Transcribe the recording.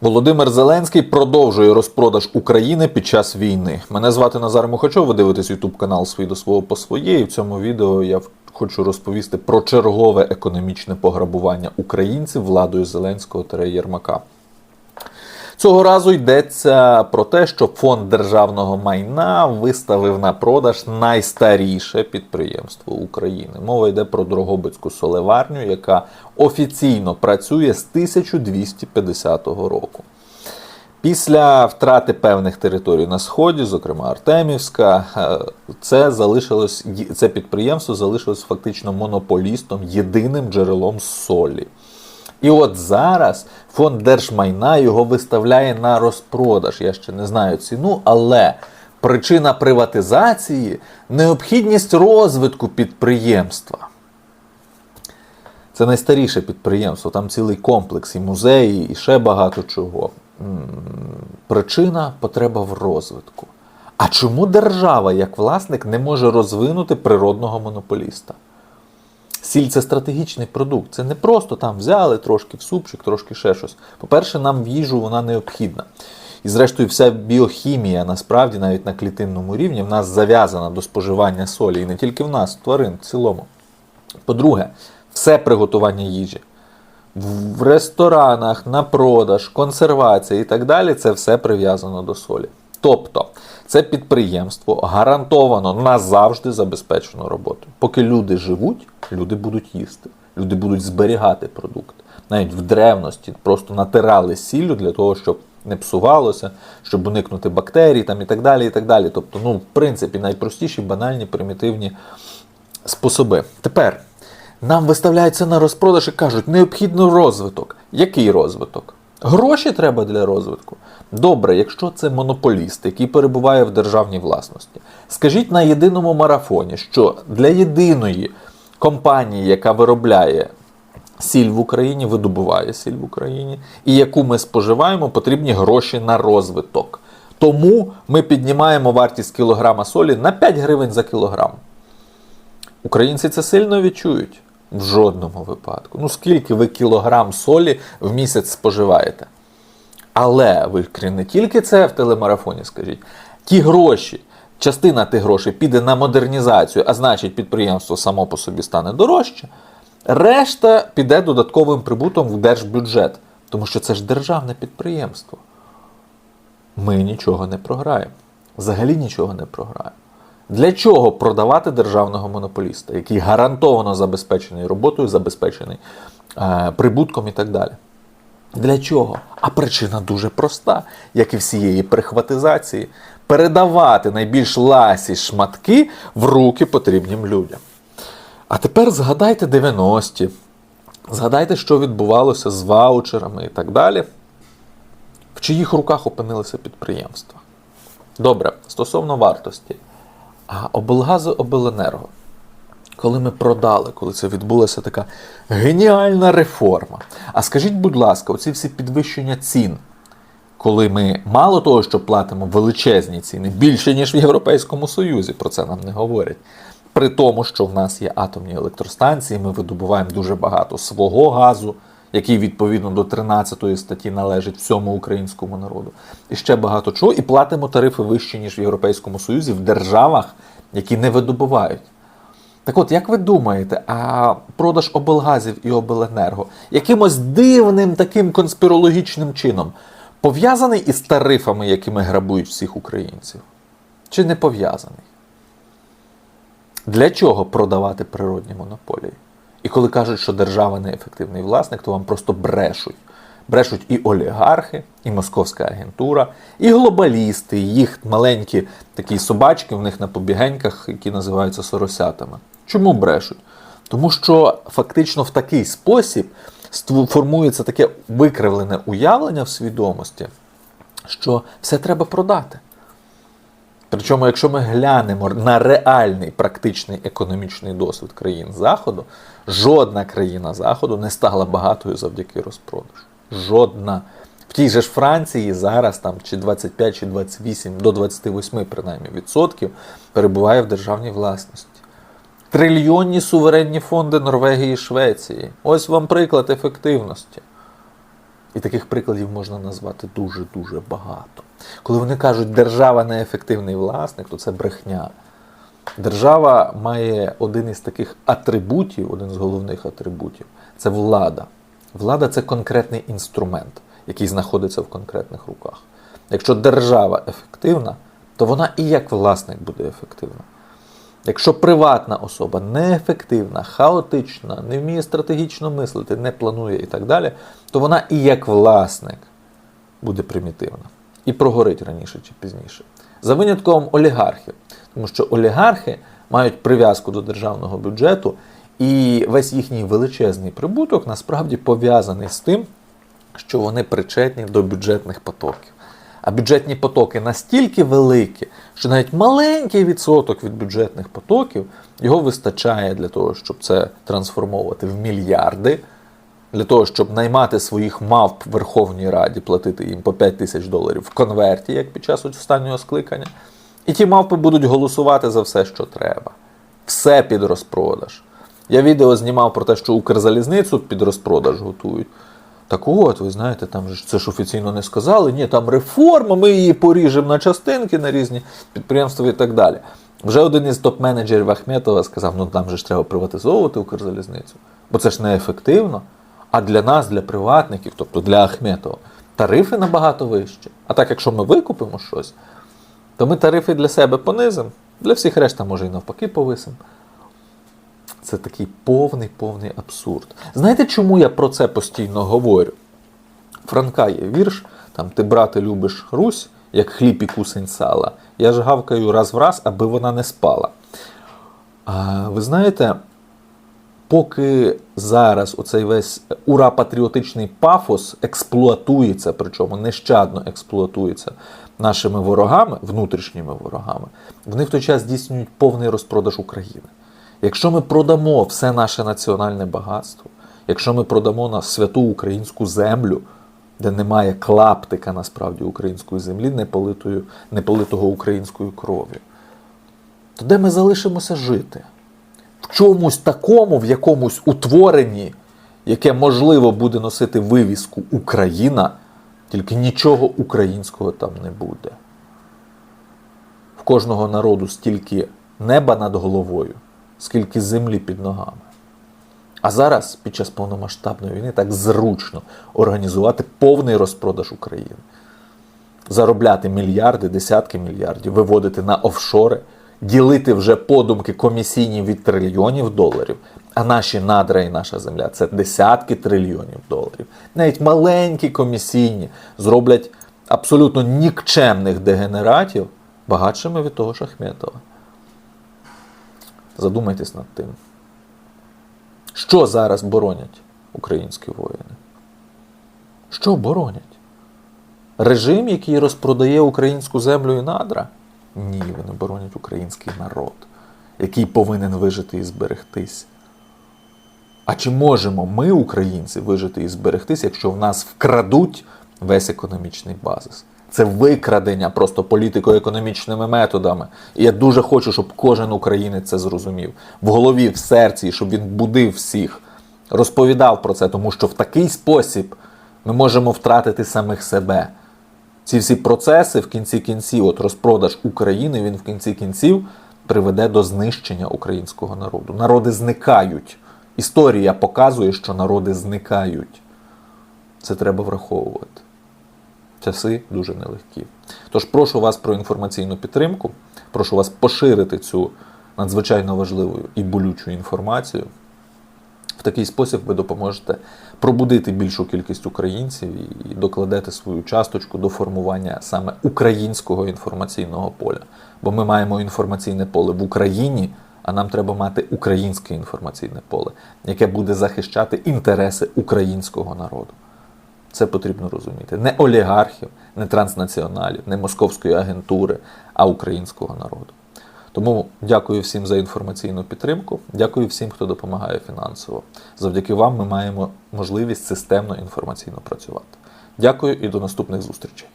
Володимир Зеленський продовжує розпродаж України під час війни. Мене звати Назар Мухачов. Ви дивитесь Ютуб канал «Свій до свого по своє. І в цьому відео я хочу розповісти про чергове економічне пограбування українців владою Зеленського та Єрмака. Цього разу йдеться про те, що фонд державного майна виставив на продаж найстаріше підприємство України. Мова йде про Дрогобицьку солеварню, яка офіційно працює з 1250 року. Після втрати певних територій на сході, зокрема Артемівська, е, це залишилось це підприємство залишилось фактично монополістом, єдиним джерелом солі. І от зараз фонд держмайна його виставляє на розпродаж. Я ще не знаю ціну, але причина приватизації необхідність розвитку підприємства. Це найстаріше підприємство, там цілий комплекс, і музеї, і ще багато чого. Причина потреба в розвитку. А чому держава, як власник, не може розвинути природного монополіста? Сіль це стратегічний продукт. Це не просто там взяли трошки в супчик, трошки ще щось. По-перше, нам в їжу вона необхідна. І зрештою, вся біохімія насправді навіть на клітинному рівні в нас зав'язана до споживання солі. І не тільки в нас, тварин в цілому. По-друге, все приготування їжі в ресторанах, на продаж, консервація і так далі, це все прив'язано до солі. Тобто, це підприємство гарантовано назавжди забезпечено роботою. Поки люди живуть, люди будуть їсти, люди будуть зберігати продукт. Навіть в древності просто натирали сіллю для того, щоб не псувалося, щоб уникнути бактерій там, і так далі. і так далі. Тобто, ну, в принципі, найпростіші, банальні, примітивні способи. Тепер нам виставляються на розпродаж і кажуть, необхідно розвиток. Який розвиток? Гроші треба для розвитку. Добре, якщо це монополіст, який перебуває в державній власності. Скажіть на єдиному марафоні, що для єдиної компанії, яка виробляє сіль в Україні, видобуває сіль в Україні, і яку ми споживаємо, потрібні гроші на розвиток. Тому ми піднімаємо вартість кілограма солі на 5 гривень за кілограм. Українці це сильно відчують? В жодному випадку. Ну скільки ви кілограм солі в місяць споживаєте? Але ви не тільки це в телемарафоні скажіть. Ті гроші, частина тих грошей піде на модернізацію, а значить, підприємство само по собі стане дорожче. Решта піде додатковим прибутом в держбюджет, тому що це ж державне підприємство. Ми нічого не програємо. Взагалі нічого не програємо. Для чого продавати державного монополіста, який гарантовано забезпечений роботою, забезпечений е, прибутком і так далі? Для чого? А причина дуже проста, як і всієї прихватизації, передавати найбільш ласі шматки в руки потрібним людям. А тепер згадайте 90-ті, згадайте, що відбувалося з ваучерами і так далі. В чиїх руках опинилися підприємства? Добре, стосовно вартості. А облгази обленерго. Коли ми продали, коли це відбулася така геніальна реформа. А скажіть, будь ласка, оці всі підвищення цін, коли ми мало того, що платимо величезні ціни, більше, ніж в Європейському Союзі, про це нам не говорять. При тому, що в нас є атомні електростанції, ми видобуваємо дуже багато свого газу, який відповідно до 13 статті належить всьому українському народу. І ще багато чого, і платимо тарифи вищі, ніж в Європейському Союзі, в державах, які не видобувають. Так от, як ви думаєте, а продаж облгазів і обленерго якимось дивним таким конспірологічним чином пов'язаний із тарифами, якими грабують всіх українців? Чи не пов'язаний? Для чого продавати природні монополії? І коли кажуть, що держава не ефективний власник, то вам просто брешуть. Брешуть і олігархи, і московська агентура, і глобалісти, і їх маленькі такі собачки в них на побігеньках, які називаються соросятами. Чому брешуть? Тому що фактично в такий спосіб формується таке викривлене уявлення в свідомості, що все треба продати. Причому, якщо ми глянемо на реальний практичний економічний досвід країн Заходу, жодна країна Заходу не стала багатою завдяки розпродажу. Жодна. В тій же ж Франції зараз там чи 25, чи 28, до 28 принаймні відсотків перебуває в державній власності. Трильйонні суверенні фонди Норвегії і Швеції. Ось вам приклад ефективності. І таких прикладів можна назвати дуже-дуже багато. Коли вони кажуть, держава неефективний власник, то це брехня. Держава має один із таких атрибутів, один з головних атрибутів це влада. Влада це конкретний інструмент, який знаходиться в конкретних руках. Якщо держава ефективна, то вона і як власник буде ефективна. Якщо приватна особа неефективна, хаотична, не вміє стратегічно мислити, не планує і так далі, то вона і як власник буде примітивна. І прогорить раніше чи пізніше. За винятком олігархів. Тому що олігархи мають прив'язку до державного бюджету, і весь їхній величезний прибуток насправді пов'язаний з тим, що вони причетні до бюджетних потоків. А бюджетні потоки настільки великі, що навіть маленький відсоток від бюджетних потоків його вистачає для того, щоб це трансформовувати в мільярди, для того, щоб наймати своїх мавп в Верховній Раді, платити їм по 5 тисяч доларів в конверті, як під час останнього скликання. І ті мавпи будуть голосувати за все, що треба. Все під розпродаж. Я відео знімав про те, що Укрзалізницю під розпродаж готують. Так от, ви знаєте, там ж це ж офіційно не сказали. Ні, там реформа, ми її поріжемо на частинки на різні підприємства і так далі. Вже один із топ-менеджерів Ахметова сказав: ну там же ж треба приватизовувати Укрзалізницю, бо це ж неефективно. А для нас, для приватників, тобто для Ахметова, тарифи набагато вищі. А так, якщо ми викупимо щось, то ми тарифи для себе понизимо, для всіх решта, може, і навпаки, повисимо. Це такий повний повний абсурд. Знаєте, чому я про це постійно говорю? Франка є вірш, там ти, брате, любиш Русь, як хліб і кусень сала. Я ж гавкаю раз в раз, аби вона не спала. А, ви знаєте, поки зараз оцей весь ура-патріотичний пафос експлуатується, причому нещадно експлуатується нашими ворогами, внутрішніми ворогами, вони в той час здійснюють повний розпродаж України. Якщо ми продамо все наше національне багатство, якщо ми продамо на святу українську землю, де немає клаптика насправді української землі, не, политою, не политого українською кров'ю, то де ми залишимося жити? В чомусь такому, в якомусь утворенні, яке можливо буде носити вивіску Україна, тільки нічого українського там не буде. В кожного народу стільки неба над головою, скільки землі під ногами. А зараз, під час повномасштабної війни, так зручно організувати повний розпродаж України, заробляти мільярди, десятки мільярдів, виводити на офшори, ділити вже подумки комісійні від трильйонів доларів. А наші надра і наша земля це десятки трильйонів доларів. Навіть маленькі комісійні зроблять абсолютно нікчемних дегенератів багатшими від того ж Ахметова. Задумайтесь над тим. Що зараз боронять українські воїни? Що боронять? Режим, який розпродає українську землю і надра? Ні, вони боронять український народ, який повинен вижити і зберегтись. А чи можемо ми, українці, вижити і зберегтись, якщо в нас вкрадуть весь економічний базис? Це викрадення просто політико-економічними методами. І я дуже хочу, щоб кожен українець це зрозумів. В голові, в серці, щоб він будив всіх, розповідав про це, тому що в такий спосіб ми можемо втратити самих себе. Ці всі процеси в кінці кінців, от розпродаж України, він в кінці кінців приведе до знищення українського народу. Народи зникають. Історія показує, що народи зникають. Це треба враховувати. Часи дуже нелегкі. Тож прошу вас про інформаційну підтримку, прошу вас поширити цю надзвичайно важливу і болючу інформацію. В такий спосіб ви допоможете пробудити більшу кількість українців і докладете свою часточку до формування саме українського інформаційного поля. Бо ми маємо інформаційне поле в Україні, а нам треба мати українське інформаційне поле, яке буде захищати інтереси українського народу. Це потрібно розуміти. Не олігархів, не транснаціоналів, не московської агентури, а українського народу. Тому дякую всім за інформаційну підтримку. Дякую всім, хто допомагає фінансово. Завдяки вам ми маємо можливість системно інформаційно працювати. Дякую і до наступних зустрічей.